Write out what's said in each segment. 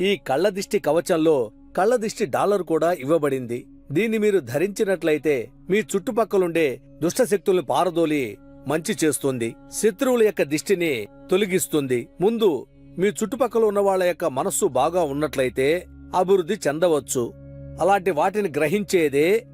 ఈ కళ్ళదిష్టి కవచంలో కళ్ళదిష్టి డాలర్ కూడా ఇవ్వబడింది. దీన్ని మీరు ధరించినట్లయితే మీ చుట్టుపక్కలుండే దుష్టశక్తుల్ని పారదోలి మంచి చేస్తుంది. శత్రువుల యొక్క దిష్టిని తొలగిస్తుంది. ముందు మీ చుట్టుపక్కల ఉన్న వాళ్ళ యొక్క మనస్సు బాగా ఉన్నట్లయితే అభివృద్ధి చెందవచ్చు. అలాంటి వాటిని గ్రహించేదే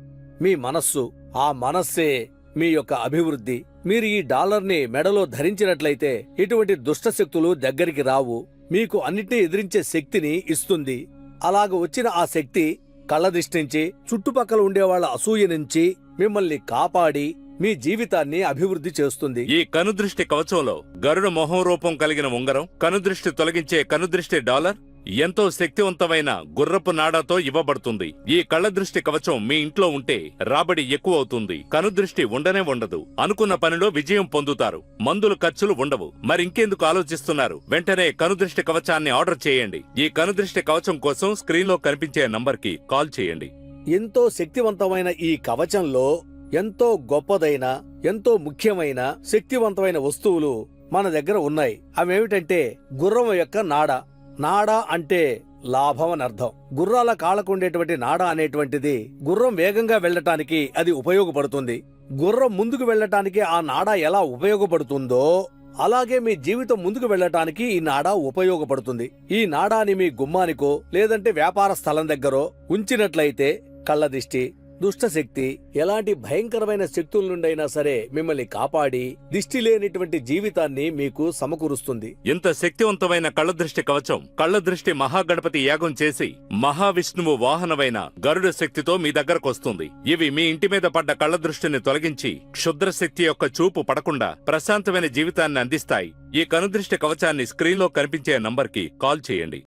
మీ మనస్సు. ఆ మనస్సే మీ యొక్క అభివృద్ధి. మీరు ఈ డాలర్ని మెడలో ధరించినట్లయితే ఇటువంటి దుష్టశక్తులు దగ్గరికి రావు. మీకు అన్నిటినీ ఎదిరించే శక్తిని ఇస్తుంది. అలాగ వచ్చిన ఆ శక్తి కళ్ళదిష్టించి చుట్టుపక్కల ఉండేవాళ్ళ అసూయ నుంచి మిమ్మల్ని కాపాడి మీ జీవితాన్ని అభివృద్ధి చేస్తుంది. ఈ కనుదృష్టి కవచంలో గరుడ మొహం రూపం కలిగిన ఉంగరం కనుదృష్టి తొలగించే కనుదృష్టి డాలర్ ఎంతో శక్తివంతమైన గుర్రపు నాడాతో ఇవ్వబడుతుంది. ఈ కళ్ళదృష్టి కవచం మీ ఇంట్లో ఉంటే రాబడి ఎక్కువ అవుతుంది. కనుదృష్టి ఉండనే ఉండదు. అనుకున్న పనిలో విజయం పొందుతారు. మందులు ఖర్చులు ఉండవు. మరింకెందుకు ఆలోచిస్తున్నారు? వెంటనే కనుదృష్టి కవచాన్ని ఆర్డర్ చేయండి. ఈ కనుదృష్టి కవచం కోసం స్క్రీన్లో కనిపించే నంబర్కి కాల్ చేయండి. ఎంతో శక్తివంతమైన ఈ కవచంలో ఎంతో గొప్పదైన ఎంతో ముఖ్యమైన శక్తివంతమైన వస్తువులు మన దగ్గర ఉన్నాయి. అవేమిటంటే గుర్రం యొక్క నాడ. నాడా అంటే లాభం అని అర్థం. గుర్రాల కాళ్ళకుండేటువంటి నాడ అనేటువంటిది గుర్రం వేగంగా వెళ్ళటానికి అది ఉపయోగపడుతుంది. గుర్రం ముందుకు వెళ్ళటానికి ఆ నాడ ఎలా ఉపయోగపడుతుందో అలాగే మీ జీవితం ముందుకు వెళ్ళటానికి ఈ నాడ ఉపయోగపడుతుంది. ఈ నాడాని మీ గుమ్మానికో లేదంటే వ్యాపార స్థలం దగ్గరో ఉంచినట్లయితే కళ్ళదిష్టి దుష్టశక్తి ఎలాంటి భయంకరమైన శక్తుల నుండైనా సరే మిమ్మల్ని కాపాడి దిష్టి లేనిటువంటి జీవితాన్ని మీకు సమకూరుస్తుంది. ఇంత శక్తివంతమైన కళ్ళదృష్టి కవచం కళ్ళదృష్టి మహాగణపతి యాగం చేసి మహావిష్ణువు వాహనమైన గరుడ శక్తితో మీ దగ్గరకొస్తుంది ఇవి మీ ఇంటి మీద పడ్డ కళ్ళదృష్టిని తొలగించి క్షుద్రశక్తి యొక్క చూపు పడకుండా ప్రశాంతమైన జీవితాన్ని అందిస్తాయి. ఈ కనుదృష్టి కవచాన్ని స్క్రీన్లో కనిపించే నంబర్కి కాల్ చేయండి.